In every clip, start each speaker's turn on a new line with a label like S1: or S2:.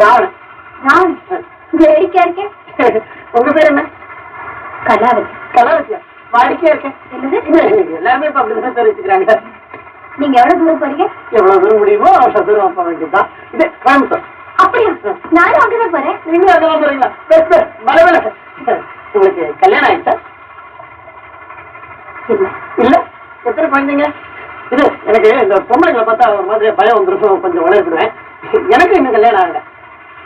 S1: ராவணன்
S2: நான் வேடிக்கையா இருக்கேன்
S1: உங்க பேர் என்ன?
S2: கலாவதி.
S1: கலாவத்தியா வாடிக்கையா இருக்கேன்
S2: என்னது?
S1: எல்லாருமே இப்ப அப்படிதான் தெரிவிச்சுக்கிறாங்க
S2: நீங்க எவ்வளவு தூரம் போறீங்க?
S1: எவ்வளவு தூரம் முடியுமோ அவ்வளவு தூரம் போக வேண்டியதுதான். இது கோயம்புத்தூர்.
S2: அப்படியா? நானும் அங்கதான் போறேன்.
S1: நீங்களும் அங்கெல்லாம் போறீங்களா? பெஸ்ட் வர உங்களுக்கு கல்யாணம் ஆயிடுச்சா?
S2: இல்ல.
S1: எத்தனை குழந்தைங்க? இது எனக்கு இந்த பொம்பளைங்களை பார்த்தா ஒரு மாதிரி பயம் வந்துடும் கொஞ்சம் உழைப்பிடுவேன் எனக்கு இன்னும் கல்யாணம் ஆகல.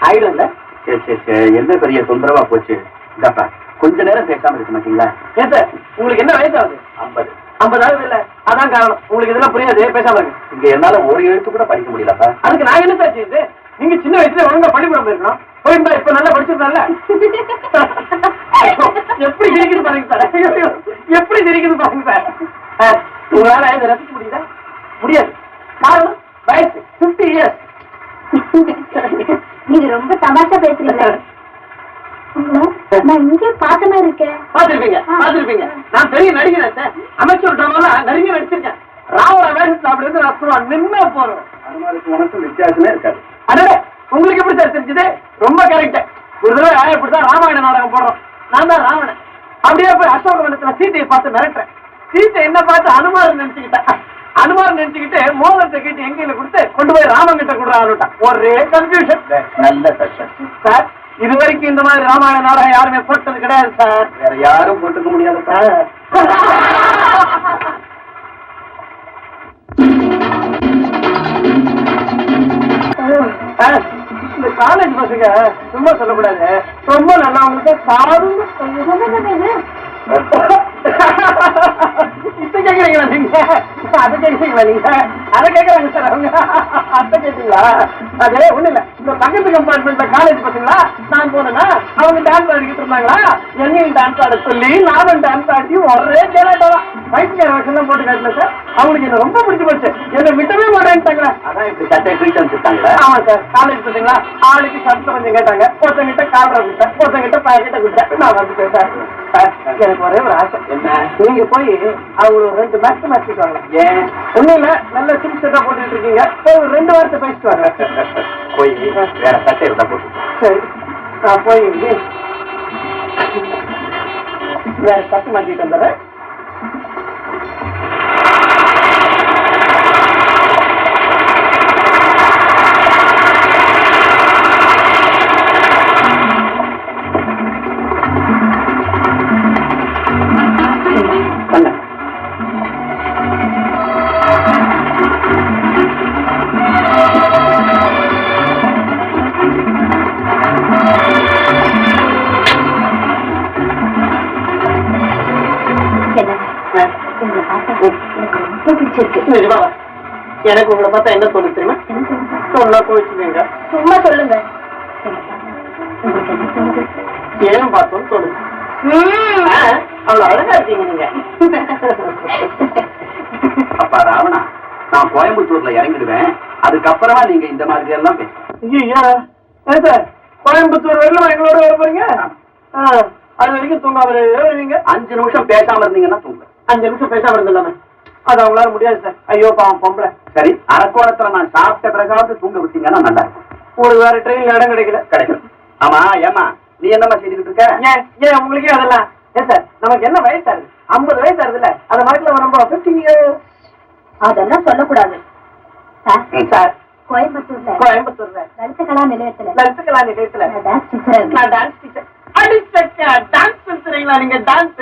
S1: ஆயிடும் இல்ல.
S3: சரி சரி சரி என்ன பெரிய தொந்தரவா போச்சு? இந்தாப்பா கொஞ்ச நேரம் பேசாம இருக்க மாட்டீங்களா?
S1: ஏன் சார் உங்களுக்கு என்ன வயசு ஆகுது
S3: ஐம்பது.
S1: ஐம்பதாவது இல்ல. அதான் காரணம். உங்களுக்கு இதெல்லாம் புரியாது. பேசாம இருக்கு
S3: இங்க என்னால ஒரு எழுத்து கூட படிக்க முடியலப்பா
S1: அதுக்கு நான் என்ன சார் செய்யுது நீங்க சின்ன வயசுல ஒழுங்கா பள்ளிக்கூடம் போயிருக்கணும். போயிருந்தா இப்ப நல்லா படிச்சிருந்தால எப்படி சிரிக்குது பாருங்க சார். எப்படி சிரிக்குது பாருங்க சார். உங்களால இதை ரசிக்க முடியுதா? முடியாது. காரணம் வயசு. பிப்டி இயர்ஸ்
S2: நீங்க ரொம்ப தமாஷா பேசுறீங்க. நான் இங்கே பார்த்த மாதிரி இருக்கேன்.
S1: பாத்திருப்பீங்க பாத்திருப்பீங்க நான் பெரிய நடிகர் சார். அமைச்சர் ட்ராமாலாம் நிறைய நடிச்சிருக்கேன். ராவண வேஷத்துல அப்படி இருந்து நான் நின்னா போறோம்
S3: அனுமாருக்கு வித்தியாசமே இருக்காது.
S1: அடடே உங்களுக்கு எப்படி சார் தெரிஞ்சது? ரொம்ப கரெக்ட் ஒரு தடவை இப்படிதான் ராமாயண நாடகம் போடுறோம். நான் தான் ராவணன். அப்படியே போய் அசோகவனத்துல சீதையை பார்த்து மிரட்டுறேன். சீத்தை என்ன பார்த்து அனுமார் நினைச்சுக்கிட்டேன் அனுமார் நினைச்சுக்கிட்டு மோதிரத்தை கேட்டு எங்கையில கொடுத்து கொண்டு போய் ராமன் கிட்ட கொடுறாருட்டான் ஒரே கன்ஃபியூஷன்
S3: நல்ல சட்டம்
S1: சார் இது வரைக்கும் இந்த மாதிரி ராமாயண நாடகம் யாருமே போட்டது கிடையாது சார்.
S3: வேற யாரும் போட்டுக்க முடியாதுப்பா
S1: ஆ, இந்த காலேஜ் பசங்க சும்மா சொல்லக்கூடாது. ரொம்ப நல்லா உங்களுக்கு சாரும் இப்ப கேக்குறீங்களா நீங்க? அதை கேக்குறீங்களா நீங்க? அதை கேக்குறாங்க சார் அவங்க. அதை கேட்டீங்களா அது ஒண்ணு இல்ல. இந்த பக்கத்து கம்பார்ட்மெண்ட்ல காலேஜ் பசங்களா? நான் போனேன்னா அவங்க டான்ஸ் ஆடிக்கிட்டு இருந்தாங்களா? என்னையும் டான்ஸ் ஆட சொல்லி நானும் டான்ஸ் ஆடி ஒரே ஜெராட்டோதான் வயசுக்கார வருஷம் போட்டு காட்டல சார். அவங்களுக்கு என்ன ரொம்ப பிடிச்சு போச்சு. என்ன விட்டவே மாட்டேன்ட்டாங்களே.
S3: அதான் இப்படி சட்டை தூக்கிட்டு வந்துட்டாங்களா
S1: ஆமா சார். காலேஜ் பார்த்தீங்களா ஆளுக்கு சட்டை கொஞ்சம் கேட்டாங்க. ஒருத்தங்கிட்ட காலரை விட்டேன் ஒருத்தங்கிட்ட பாக்கெட்டை விட்டேன் நான் வந்துட்டேன் சார் எனக்கு ஒரே ஒரு ஆசை. நீங்க போய் அவங்க ரெண்டு மேட்ச் மாத்திட்டு வாங்க.
S3: ஏன்?
S1: ஒண்ணும் இல்ல நல்ல சிம் செட்டா போட்டுட்டு இருக்கீங்க. போய் ஒரு ரெண்டு வாரத்தை பேசிட்டு வாங்க.
S3: போய் வேற சட்டை இருந்தா போட்டு.
S1: சரி. நான் போய் வேற சட்டை மாத்திட்டு வந்துடுறேன்
S2: உங்களை பார்த்தா எனக்கு ரொம்ப பிடிச்சிருக்கு.
S1: நிஜமாவா? எனக்கு உங்களை பார்த்தா என்ன தோணுது தெரியுமா? சொன்னா கோவிச்சுக்கீங்க
S2: சும்மா சொல்லுங்க. உங்களுக்கு என்ன தோணுது
S1: ஏன் பார்த்தோம்னு தோணுது. ஆ, அவ்வளவு அழகா இருக்கீங்க நீங்க.
S3: அப்பா ராவணா நான் கோயம்புத்தூர்ல இறங்கிடுவேன். அதுக்கப்புறமா நீங்க இந்த மாதிரி எல்லாம்
S1: சார் கோயம்புத்தூர் வரலாம் எங்களோட வர போறீங்க? அது வரைக்கும் தூங்காமலே வருவீங்க
S3: அஞ்சு நிமிஷம் பேசாம இருந்தீங்கன்னா தூங்க
S1: அஞ்சு நிமிஷம் பேசாம இருந்தில்லாம அது அவங்களால முடியாது சார். ஐயோ பாவம் பொம்பளை.
S3: சரி அரக்கோணத்துல நான் சாப்பிட்ட பிறகாவது தூங்க விட்டீங்கன்னா நல்லா இருக்கும்
S1: உங்களுக்கு வேற ட்ரெயின்ல இடம் கிடைக்கல.
S3: கிடைக்கும் ஆமா ஏமா நீ என்னம்மா செய்துட்டு இருக்க?
S1: ஏன் ஏன் உங்களுக்கே அதெல்லாம் ஏன் சார் நமக்கு என்ன வயசு ஆகுது ஐம்பது வயசு ஆகுதுல்ல அதை மாதிரி ரொம்ப இயர்ஸ்
S2: அதெல்லாம் சொல்லக்கூடாது. சார் கோயம்புத்தூர்ல
S1: கோயம்புத்தூர்ல
S2: லலித கலா நிலையத்துல.
S1: லலித்துக்கலா நிலையத்துல.
S2: நான் டான்ஸ் டீச்சரா இருக்கேன்.
S1: நான் டான்ஸ் டீச்சர் அடிச்சக்க டான்ஸ் பேசுறீங்களா நீங்க டான்ஸ்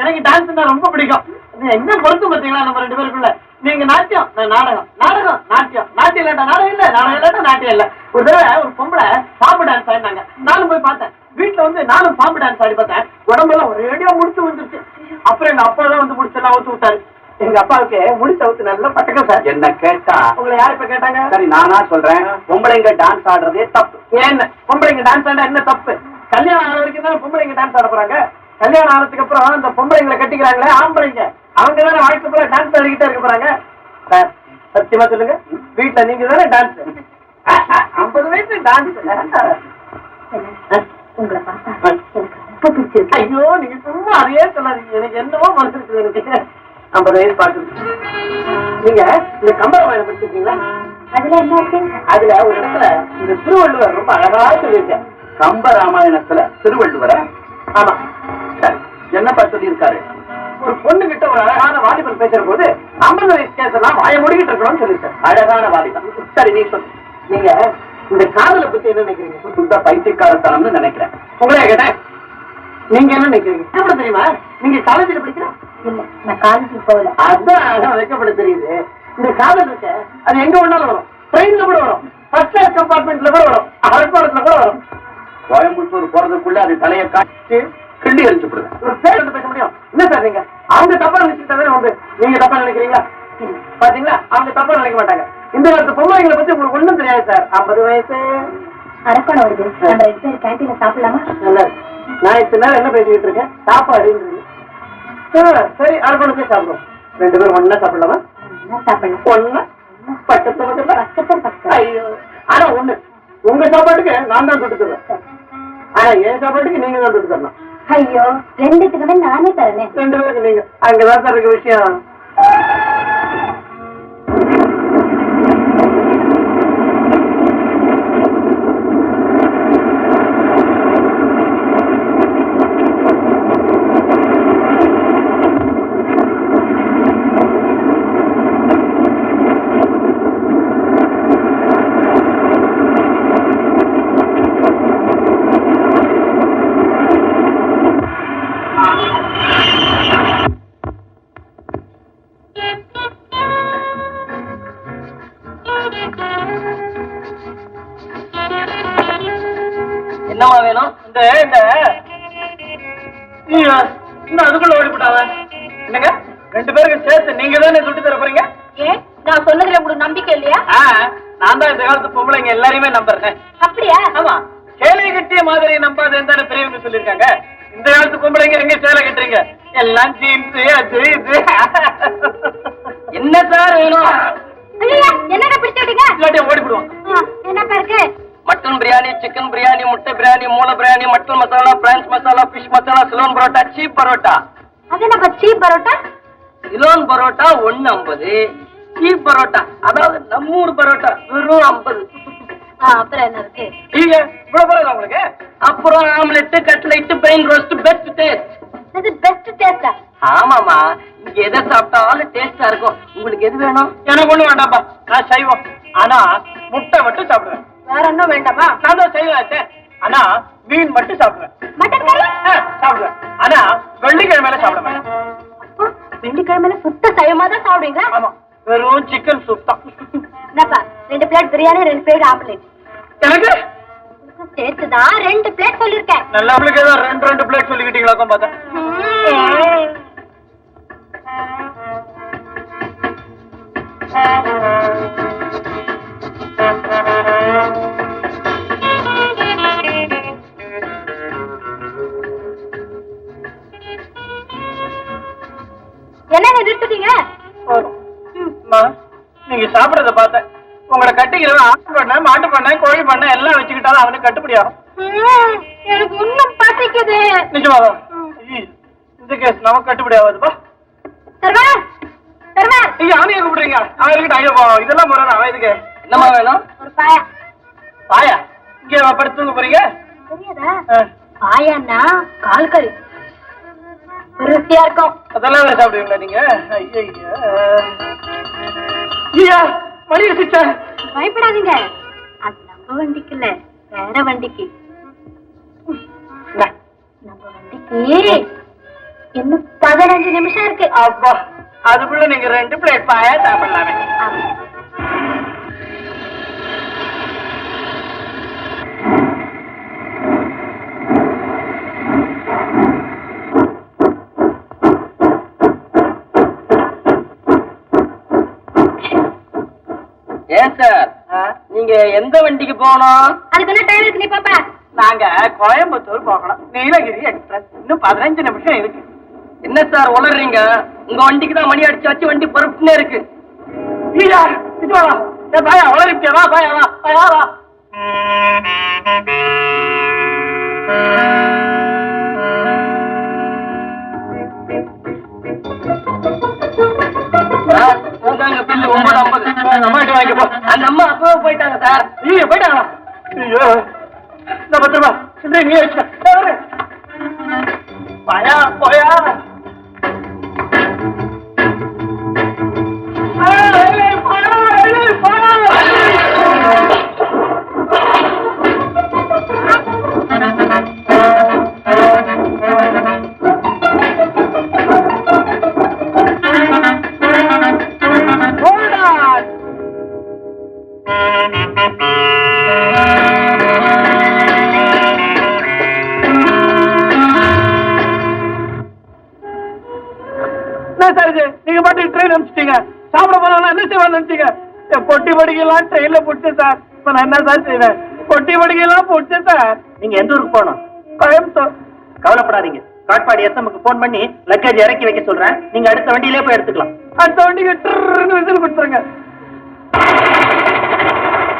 S1: எனக்கு டான்ஸ்னா ரொம்ப பிடிக்கும். இது எங்க பொறுத்து பாத்தீங்களா நம்ம ரெண்டு பேருக்குள்ள? நீங்க நாட்டியம் நாடகம். நாடகம் நாட்டியம். நாட்டியம் இல்லாட்டா நாடகம் இல்ல. நாடகம் இல்லாட்டா நாட்டியம் இல்ல. ஒரு தடவை ஒரு பொம்பளை பாம்பு டான்ஸ் ஆடினாங்க. நானும் போய் பார்த்தேன். வீட்டுல வந்து நானும் பாம்பு டான்ஸ் ஆடி பார்த்தேன். உடம்பெல்லாம் ஒரேடியா முடிச்சு வந்துருச்சு அப்புறம் எங்க அப்பா தான் வந்து முடிச்செல்லாம் ஊத்து விட்டாரு. எங்க அப்பாவுக்கு முடிச்ச ஊத்து நல்லா பட்டக்கம் சார்.
S3: என்ன கேட்டா?
S1: உங்களை யார் இப்ப கேட்டாங்க?
S3: சரி நானா சொல்றேன். பொம்பளைங்க டான்ஸ் ஆடுறதே தப்பு.
S1: ஏன்? பொம்பளைங்க டான்ஸ் ஆட என்ன தப்பு? கல்யாணம் ஆன வரைக்கும் தானே பொம்பளைங்க டான்ஸ் ஆட போறாங்க? கல்யாணம் ஆனதுக்கு அப்புறம் அந்த பொம்பளைங்களை கட்டிக்கிறாங்களே ஆம்பளைங்க. அவங்க தானே வாழ்க்கை பூரா டான்ஸ் ஆடிக்கிட்டே இருக்க போறாங்க? சத்தியமா சொல்லுங்க. வீட்டுல நீங்க தானே டான்ஸ் ஐம்பது வயசு டான்ஸ்
S2: என்ன? உங்களை பார்த்தா எனக்கு ரொம்ப பிடிச்சிருக்கு.
S1: ஐயோ நீங்க சும்மா அதையே சொல்லாதீங்க. எனக்கு என்னவோ மனசு இருக்குது எனக்கு. ஐம்பது வயசு பாக்குது நீங்க இந்த கம்பராமாயணம் படிச்சிருக்கீங்களா?
S2: அதுல என்ன
S1: அதுல ஒரு இடத்துல இந்த திருவள்ளுவர் ரொம்ப அழகா சொல்லியிருக்கேன்
S3: கம்ப ராமாயணத்துல திருவள்ளுவர?
S1: ஆமா.
S3: சரி. என்னப்பா சொல்லியிருக்காரு?
S1: ஒரு பொண்ணு கிட்ட ஒரு அழகான வாலிபர் பேசுற போது ஐம்பது வயசு கேசெல்லாம் வாய முடிக்கிட்டு இருக்கணும்னு சொல்லியிருக்கேன்
S3: அழகான வாலிபன்.
S1: சரி நீ சொல்லு நீங்க இந்த காதலை பத்தி என்ன நினைக்கிறீங்க?
S3: சுத்த பைத்தியக்காரத்தனம்னு நினைக்கிறேன்.
S1: உங்களே கேட்டேன். நீங்க என்ன நினைக்கிறீங்க? என்ன தெரியுமா? நீங்க காலேஜ்ல படிக்கிற?
S2: இல்ல நான் காலேஜுக்கு போகல.
S1: அதான் வைக்கப்பட தெரியுது. இந்த காதல் இருக்க. அது எங்க வேணாலும் வரும். ட்ரெயின்ல கூட வரும். ஃபர்ஸ்ட் கிளாஸ் கம்பார்ட்மெண்ட்ல கூட வரும். அரக்கோணத்துல கூட வரும்.
S3: கோயம்புத்தூர் போறதுக்குள்ள அது தலையை காட்டி கிள்ளி விடுவேன்
S1: ஒரு பேர் வந்து பேச முடியும். என்ன சார் நீங்க? அவங்க தப்பா நினைச்சுட்டாவே வந்து நீங்க தப்பா நினைக்கிறீங்களா பாத்தீங்களா? அவங்க தப்பா நினைக்க மாட்டாங்க. இந்த காலத்து பொம்பளைங்களை பத்தி உங்களுக்கு ஒண்ணும் தெரியாது சார். ஐம்பது வயசு.
S2: அரக்கோணம் வருது நம்ம ரெண்டு சாப்பிடலாமா?
S1: நல்லா. நான் இத்தனை நேரம் என்ன பேசிக்கிட்டு இருக்கேன்? சாப்பாடுன்றது ஆ, சரி அரக்கோணத்தே சாப்பிடுவோம். ரெண்டு பேரும் ஒண்ணா சாப்பிடலாமா?
S2: சாப்பிடலாம்.
S1: ஒண்ணா? பக்கத்து பக்கத்துல. ஐயோ. ஆனா ஒண்ணு உங்க சாப்பாட்டுக்கு நான் தான் தொட்டு தருவேன் ஆனா என் சாப்பாட்டுக்கு நீங்க தான் தரணும்.
S2: ஐயோ ரெண்டுத்துக்குமே நானே தரேனே.
S1: ரெண்டு பேருக்கு நீங்க. அங்கதான் சார் இருக்கு விஷயம். என்னமா வேணும்? இந்த இந்த. இன்னும் அதுக்குள்ள ஓடி போட்டாவ என்னங்க? ரெண்டு பேருக்கு சேர்த்து நீங்க தானே சுட்டு தர போறீங்க?
S2: ஏன் நான் சொன்னதுல உங்களுக்கு நம்பிக்கை இல்லையா?
S1: நான் தான் இந்த காலத்து பொம்பளைங்க எல்லாரையுமே நம்புறேன்.
S2: அப்படியா?
S1: ஆமா. சேலை கட்டிய மாதிரி நம்பாதுன்னு தானே பெரியவங்க சொல்லியிருக்காங்க. இந்த காலத்து பொம்பளைங்க எங்க சேலை கட்டுறீங்க? எல்லாம் ஜீன்ஸ் அது இது. என்ன சார் வேணும்?
S2: என்னடா பிடிச்சு விட்டீங்க?
S1: இல்லாட்டி ஓடிவிடுவோம்
S2: என்னப்பா இருக்கு?
S3: மட்டன் பிரியாணி சிக்கன் பிரியாணி முட்டை பிரியாணி மூளை biryani mutton masala prawns masala fish masala Ceylon parotta cheap parotta.
S2: அது என்னப்பா சீப் பரோட்டா?
S3: சிலோன் பரோட்டா ஒன்னு ஐம்பது சீப் பரோட்டா அதாவது நம்ம ஊர் பரோட்டா வெறும் ஐம்பது.
S2: அப்புறம் என்ன இருக்கு?
S1: நீங்க இவ்வளவு போறதா உங்களுக்கு?
S3: அப்புறம் omelette cutlet brain roast best taste
S2: இது பெஸ்ட் டேஸ்டா
S3: ஆமாமா இங்க எதை சாப்பிட்டாலும் டேஸ்டா இருக்கும். உங்களுக்கு எது வேணும்?
S1: எனக்கு ஒண்ணு வேண்டாம்ப்பா. நான் சைவம் ஆனா முட்டை மட்டும் சாப்பிடுவேன்.
S2: வேற ஒன்றும் வேண்டாமா?
S1: நான் தான் சைவம் ஆனா மீன் மட்டும் சாப்பிடுவேன்.
S2: மட்டன் கறி
S1: சாப்பிடுவேன். ஆனா வெள்ளிக்கிழமையில சாப்பிட மாட்டேன்.
S2: வெள்ளிக்கிழமையில சுத்த சைவமா தான் சாப்பிடுவீங்களா?
S1: ஆமா. வெறும் சிக்கன் சூப் தான்.
S2: என்னப்பா ரெண்டு பிளேட் பிரியாணி ரெண்டு பிளேட் ஆம்லேட்.
S1: எனக்கு?
S2: சேர்த்து தான் ரெண்டு பிளேட் சொல்லிருக்கேன்
S1: நல்ல உங்களுக்கு ரெண்டு ரெண்டு பிளேட் சொல்லிக்கிட்டீங்களாக்கும் பார்த்தேன். பண்ண கோழி பண்ண எல்லாம் வச்சுக்கிட்டாலும் அவனுக்கு கட்டுப்படி ஆகும்.
S2: எனக்கு இன்னும் பசிக்குது.
S1: நிஜமாவா
S2: ம்.
S1: ஐயே, இந்த கேஸ் நமக்கு கட்டுப்படி ஆகாதுப்பா நீங்க அவனையே கூப்பிடுறீங்க? அவன் இருக்கட்டும் ஐயோ போ, இதெல்லாம் போறான் அவன் இதுக்கு
S3: என்னம்மா வேணும்?
S2: ஒரு பாயா.
S1: பாயா? இங்க படுத்து தூங்க போறீங்க?
S2: தெரியாதா? பாயான்னா கால் கறி. ருசியா இருக்கும்.
S1: அதெல்லாம் வேற சாப்பிடுவீங்களா நீங்க? ஐயா ஐயா மணி
S2: பயப்படாதீங்க. நம்ம வண்டிக்கு இல்ல வேற வண்டிக்கு. நம்ம வண்டிக்கு. இன்னும் பதினஞ்சு நிமிஷம் இருக்கு.
S1: அப்பா. அதுக்குள்ள நீங்க ரெண்டு பிளேட் பாயா சாப்பிடலாமே.
S3: எந்த வண்டிக்கு போகணும்?
S2: அதுக்கு என்ன டைம் இருக்கு நீ பாப்பா.
S1: நாங்க கோயம்புத்தூர் போகணும். நீலகிரி எக்ஸ்பிரஸ். இன்னும் பதினஞ்சு நிமிஷம் இருக்கு.
S3: என்ன சார் உளறீங்க? உங்க வண்டிக்கு தான் மணி அடிச்சு வச்சு வண்டி பொறுப்புன்னு இருக்கு.
S1: பாயா உளறிப்பியா? வா பாயா வா பாயா வா. Thank you. பாயா வா
S3: போயிட்டாங்க சார்.
S1: நீங்க போயிட்டாங்களா? ஐயோ இந்த பத்திரமா. நீ பயா போயா. என்ன சார் இது? நீங்க பாட்டு ட்ரெயின் அனுப்பிச்சிட்டீங்க. சாப்பிட போனா என்ன செய்வான்னு நினைச்சீங்க? பொட்டி படிக்கலாம் ட்ரெயின்ல போட்டேன் சார் இப்ப நான் என்ன சார் செய்வேன்? பொட்டி படிக்கலாம் போட்டேன் சார்
S4: நீங்க எந்த ஊருக்கு போகணும்?
S1: கோயம்புத்தூர்.
S4: கவலைப்படாதீங்க. காட்பாடி எஸ்எம்க்கு ஃபோன் பண்ணி லக்கேஜ் இறக்கி வைக்க சொல்றேன். நீங்க அடுத்த வண்டியிலே போய் எடுத்துக்கலாம்.
S1: அடுத்த வண்டிக்கு விசில் கொடுத்துருங்க